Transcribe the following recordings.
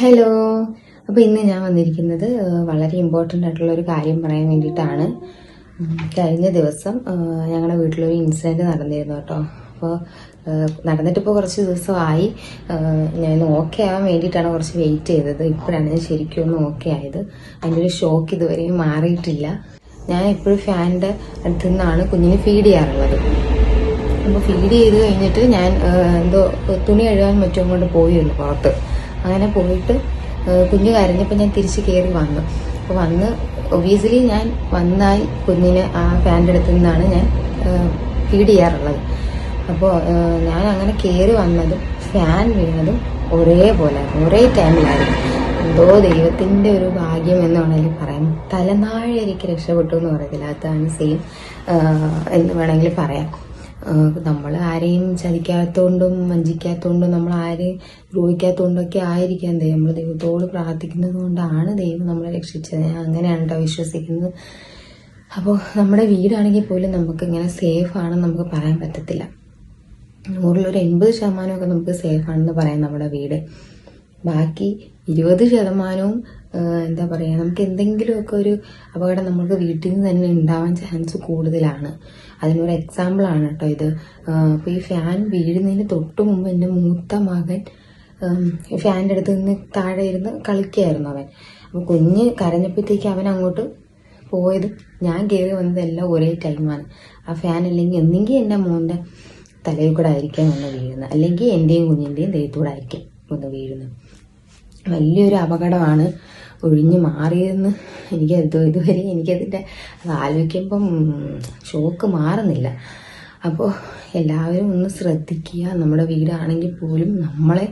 Hello അപ്പോൾ ഇന്ന് ഞാൻ വന്നിരിക്കുന്നത് വളരെ ഇമ്പോർട്ടന്റ് ആയിട്ടുള്ള ഒരു കാര്യം പറയാൻ വേണ്ടിയിട്ടാണ്. കഴിഞ്ഞ ദിവസം ഞങ്ങളുടെ വീട്ടിലൊരു ഇൻസിഡന്റ് നടന്നിരുന്നു കേട്ടോ. അപ്പോൾ നടന്നിട്ടിപ്പോൾ കുറച്ച് ദിവസമായി. ഞാൻ ഓക്കെ ആവാൻ വേണ്ടിയിട്ടാണ് കുറച്ച് വെയിറ്റ് ചെയ്തത്. ഇപ്പോഴാണ് ഞാൻ ശരിക്കും ഒന്ന് ഓക്കെ ആയത്. അതിന്റെ ഒരു ഷോക്ക് ഇതുവരെയും മാറിയിട്ടില്ല. ഞാൻ എപ്പോഴും ഫാനിന്റെ അടുത്തു നിന്നാണ് കുഞ്ഞിന് ഫീഡ് ചെയ്യാറുള്ളത്. അപ്പോൾ ഫീഡ് ചെയ്ത് കഴിഞ്ഞിട്ട് ഞാൻ എന്തോ തുണി കഴുകാൻ മറ്റും കൊണ്ട് പോയിരുന്നു പുറത്ത്. അങ്ങനെ പോയിട്ട് കുഞ്ഞ് കരഞ്ഞപ്പോൾ ഞാൻ തിരിച്ച് കയറി വന്നു. അപ്പോൾ വന്ന് ഒബിയസ്ലി ഞാൻ വന്നായി കുഞ്ഞിന് ആ ഫാന്റെ അടുത്തു നിന്നാണ് ഞാൻ ഫീഡ് ചെയ്യാറുള്ളത്. അപ്പോൾ ഞാൻ അങ്ങനെ കയറി വന്നതും ഫാൻ വീണതും ഒരേപോലെ ഒരേ ടൈമിലായിരുന്നു എന്തോ ദൈവത്തിന്റെ ഒരു ഭാഗ്യം എന്ന് വേണമെങ്കിൽ പറയാം. തലനാഴി എനിക്ക് രക്ഷപ്പെട്ടു എന്ന് പറയത്തില്ല. അതാണ് സെയിം എന്ന് വേണമെങ്കിൽ പറയാം. നമ്മൾ ആരെയും ചതിക്കാത്തോണ്ടും വഞ്ചിക്കാത്തോണ്ടും നമ്മൾ ആരെയും ദ്രോഹിക്കാത്തോണ്ടൊക്കെ ആയിരിക്കാം ദൈവം. നമ്മൾ ദൈവത്തോട് പ്രാർത്ഥിക്കുന്നത് കൊണ്ടാണ് ദൈവം നമ്മളെ രക്ഷിച്ചത്. ഞാൻ അങ്ങനെയാണ് കേട്ടോ വിശ്വസിക്കുന്നത്. അപ്പോൾ നമ്മുടെ വീടാണെങ്കിൽ പോലും നമുക്ക് ഇങ്ങനെ സേഫ് ആണെന്ന് നമുക്ക് പറയാൻ പറ്റത്തില്ല. ഒരു എൺപത് ശതമാനമൊക്കെ നമുക്ക് സേഫ് ആണെന്ന് പറയാം നമ്മുടെ വീട്. ബാക്കി ഇരുപത് ശതമാനവും എന്താ പറയുക നമുക്ക് എന്തെങ്കിലുമൊക്കെ ഒരു അപകടം നമുക്ക് വീട്ടിൽ നിന്ന് തന്നെ ഉണ്ടാവാൻ ചാൻസ് കൂടുതലാണ്. അതിനൊരു എക്സാമ്പിൾ ആണ് കേട്ടോ ഇത്. അപ്പോൾ ഈ ഫാൻ വീഴുന്നതിന് തൊട്ട് മുമ്പ് എന്റെ മൂത്ത മകൻ ഫാനിന്റെ അടുത്ത് നിന്ന് താഴെ ഇരുന്ന് കളിക്കുകയായിരുന്നു അവൻ. അപ്പോൾ കുഞ്ഞ് കരഞ്ഞപ്പോഴത്തേക്ക് അവൻ അങ്ങോട്ട് പോയത് ഞാൻ കയറി വന്നതെല്ലാം ഒരേ ടൈമാണ് ആ ഫാൻ അല്ലെങ്കിൽ ഒന്നെങ്കിൽ എന്റെ മോന്റെ തലയിൽ കൂടെ ആയിരിക്കാം ഒന്ന് വീഴുന്നത്. അല്ലെങ്കിൽ എന്റെയും കുഞ്ഞിന്റെയും ദേഹത്തൂടെ ആയിരിക്കും ഒന്ന് വീഴുന്നത്. വലിയൊരു അപകടമാണ് ഒഴിഞ്ഞു മാറിയതെന്ന് എനിക്ക് ഇതുവരെ എനിക്കതിന്റെ അത് ആലോചിക്കുമ്പം ഷോക്ക് മാറുന്നില്ല. അപ്പോൾ എല്ലാവരും ഒന്ന് ശ്രദ്ധിക്കുക. നമ്മുടെ വീടാണെങ്കിൽ പോലും നമ്മളെ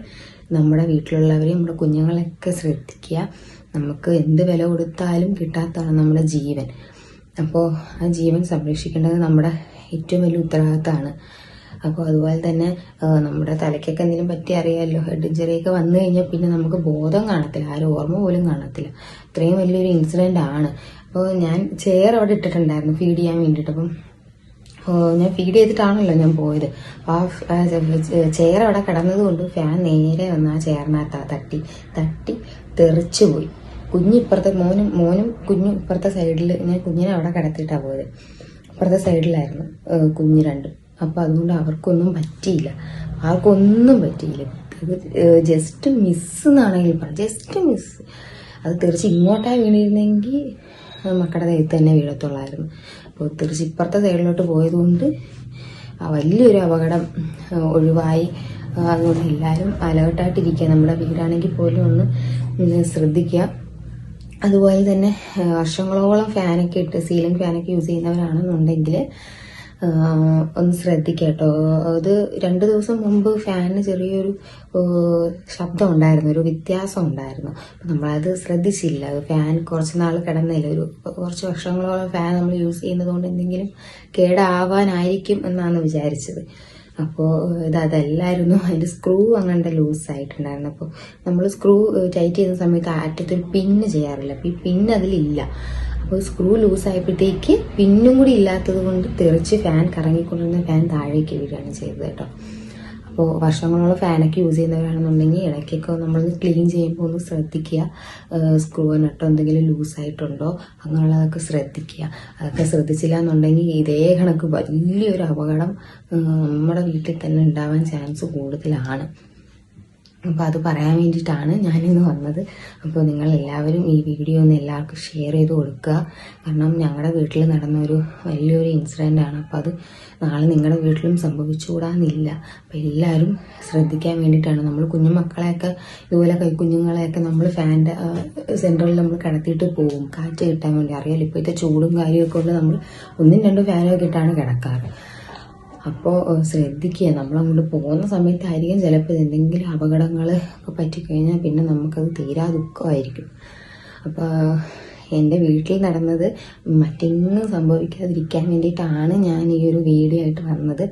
നമ്മുടെ വീട്ടിലുള്ളവരെ നമ്മുടെ കുഞ്ഞുങ്ങളെയൊക്കെ ശ്രദ്ധിക്കുക. നമുക്ക് എന്ത് വില കൊടുത്താലും കിട്ടാത്തതാണ് നമ്മുടെ ജീവൻ. അപ്പോൾ ആ ജീവൻ സംരക്ഷിക്കേണ്ടത് നമ്മുടെ ഏറ്റവും വലിയ ഉത്തരവാദിത്തമാണ്. അപ്പോൾ അതുപോലെ തന്നെ നമ്മുടെ തലയ്ക്കൊക്കെ എന്തെങ്കിലും പറ്റി അറിയാമല്ലോ. ഹെഡ് ഇഞ്ചറിയൊക്കെ വന്നു കഴിഞ്ഞാൽ പിന്നെ നമുക്ക് ബോധം കാണത്തില്ല. ആരും ഓർമ്മ പോലും കാണത്തില്ല. ഇത്രയും വലിയൊരു ഇൻസിഡന്റ് ആണ്. അപ്പോൾ ഞാൻ ചെയർ അവിടെ ഇട്ടിട്ടുണ്ടായിരുന്നു ഫീഡ് ചെയ്യാൻ വേണ്ടിയിട്ട്. അപ്പം ഞാൻ ഫീഡ് ചെയ്തിട്ടാണല്ലോ ഞാൻ പോയത്. ആ ചെയർ അവിടെ കിടന്നത് കൊണ്ട് ഫാൻ നേരെ വന്ന് ആ ചെയറിനകത്ത് തട്ടി. തട്ടി തെറിച്ചു പോയി. കുഞ്ഞിപ്പുറത്തെ മോനും മോനും കുഞ്ഞും ഇപ്പുറത്തെ സൈഡിൽ ഞാൻ കുഞ്ഞിനെ അവിടെ കിടത്തിയിട്ടാണ് പോയത്. ഇപ്പുറത്തെ സൈഡിലായിരുന്നു കുഞ്ഞ് രണ്ടും. അപ്പോൾ അതുകൊണ്ട് അവർക്കൊന്നും പറ്റിയില്ല. ആർക്കൊന്നും പറ്റിയില്ല. ജസ്റ്റ് മിസ് എന്നാണെങ്കിൽ പറഞ്ഞു ജസ്റ്റ് മിസ് അത് തീർച്ച ഇങ്ങോട്ടായി വീണിരുന്നെങ്കിൽ മക്കളുടെ കയ്യിൽ തന്നെ വീഴത്തുള്ളായിരുന്നു. അപ്പോൾ തിരിച്ച് ഇപ്പുറത്തെ സൈഡിലോട്ട് പോയതുകൊണ്ട് ആ വലിയൊരു അപകടം ഒഴിവായി. അതുകൊണ്ട് എല്ലാവരും അലേർട്ടായിട്ടിരിക്കുക നമ്മുടെ വീടാണെങ്കിൽ പോലും ഒന്ന് ശ്രദ്ധിക്കുക അതുപോലെ തന്നെ വർഷങ്ങളോളം ഫാനൊക്കെ ഇട്ട് സീലിംഗ് ഫാനൊക്കെ യൂസ് ചെയ്യുന്നവരാണെന്നുണ്ടെങ്കിൽ ഒന്ന് ശ്രദ്ധിക്കട്ടോ. കേട്ടോ അത് രണ്ട് ദിവസം മുമ്പ് ഫാനിന് ചെറിയൊരു ശബ്ദം ഉണ്ടായിരുന്നു ഒരു വ്യത്യാസം ഉണ്ടായിരുന്നു നമ്മളത് ശ്രദ്ധിച്ചില്ല. ഫാൻ കുറച്ച് നാൾ കിടന്നില്ല ഒരു കുറച്ച് വർഷങ്ങളോളം ഫാൻ നമ്മൾ യൂസ് ചെയ്യുന്നത് കൊണ്ട് എന്തെങ്കിലും കേടാവാനായിരിക്കും എന്നാണ് വിചാരിച്ചത്. അപ്പോൾ ഇത് അതല്ലായിരുന്നു. അതിന്റെ സ്ക്രൂ അങ്ങനത്തെ ലൂസ് ആയിട്ടുണ്ടായിരുന്നു അപ്പോൾ നമ്മൾ സ്ക്രൂ ടൈറ്റ് ചെയ്യുന്ന സമയത്ത് അറ്റത്ത് ഒരു പിന്ന് ചെയ്യാറില്ല. അപ്പോൾ ഈ പിന്ന് അതിലില്ല അപ്പോൾ സ്ക്രൂ ലൂസ് ആയപ്പോഴത്തേക്ക് പിന്നും കൂടി ഇല്ലാത്തത് കൊണ്ട് തെറിച്ച് ഫാൻ കറങ്ങിക്കൊണ്ടിരുന്ന ഫാൻ താഴേക്ക് വീഴുകയാണ് ചെയ്തത് കേട്ടോ. അപ്പോൾ വർഷങ്ങളോളം ഫാനൊക്കെ യൂസ് ചെയ്യുന്നവരാണെന്നുണ്ടെങ്കിൽ ഇടയ്ക്കൊക്കെ നമ്മൾ ക്ലീൻ ചെയ്യുമ്പോൾ ഒന്ന് ശ്രദ്ധിക്കുക. സ്ക്രൂ നട്ടോ എന്തെങ്കിലും ലൂസായിട്ടുണ്ടോ അങ്ങനെയുള്ളതൊക്കെ ശ്രദ്ധിക്കുക. അതൊക്കെ ശ്രദ്ധിച്ചില്ല എന്നുണ്ടെങ്കിൽ ഇതേ കണക്ക് വലിയൊരു അപകടം നമ്മുടെ വീട്ടിൽ തന്നെ ഉണ്ടാവാൻ ചാൻസ് കൂടുതലാണ്. അപ്പോൾ അത് പറയാൻ വേണ്ടിയിട്ടാണ് ഞാനിന്ന് വന്നത്. അപ്പോൾ നിങ്ങൾ എല്ലാവരും ഈ വീഡിയോ ഒന്ന് എല്ലാവർക്കും ഷെയർ ചെയ്ത് കൊടുക്കുക. കാരണം ഞങ്ങളുടെ വീട്ടിൽ നടന്ന ഒരു വലിയൊരു ഇൻസിഡന്റ് ആണ്. അപ്പോൾ അത് നാളെ നിങ്ങളുടെ വീട്ടിലും സംഭവിച്ചുകൂടാന്നില്ല. അപ്പോൾ എല്ലാവരും ശ്രദ്ധിക്കാൻ വേണ്ടിയിട്ടാണ്. നമ്മൾ കുഞ്ഞുമക്കളെയൊക്കെ ഇതുപോലെ കൈ കുഞ്ഞുങ്ങളെയൊക്കെ നമ്മൾ ഫാന്റെ സെന്ററിൽ നമ്മൾ കിടത്തിയിട്ട് പോകും. കാറ്റ് കിട്ടാൻ വേണ്ടി. അറിയാലോ ഇപ്പോഴത്തെ ചൂടും കാര്യമൊക്കെ കൊണ്ട് നമ്മൾ ഒന്നും രണ്ടും ഫാനൊക്കെ ഇട്ടാണ് കിടക്കാറ്. അപ്പോൾ ശ്രദ്ധിക്കുക. നമ്മളങ്ങോട്ട് പോകുന്ന സമയത്തായിരിക്കും ചിലപ്പോൾ എന്തെങ്കിലും അപകടങ്ങൾ ഒക്കെ പറ്റിക്കഴിഞ്ഞാൽ പിന്നെ നമുക്കത് തീരാ ദുഃഖമായിരിക്കും. അപ്പോൾ എന്റെ വീട്ടിൽ നടന്നത് മറ്റെങ്ങും സംഭവിക്കാതിരിക്കാൻ വേണ്ടിയിട്ടാണ് ഞാൻ ഈ ഒരു വീഡിയോ ആയിട്ട് വന്നത്.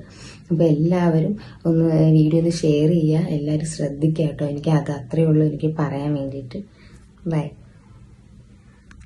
അപ്പോൾ എല്ലാവരും ഒന്ന് വീഡിയോ ഒന്ന് ഷെയർ ചെയ്യുക. എല്ലാവരും ശ്രദ്ധിക്കുക കേട്ടോ. എനിക്ക് അത് അത്രയേ ഉള്ളൂ എനിക്ക് പറയാൻ വേണ്ടിയിട്ട്. ബൈ.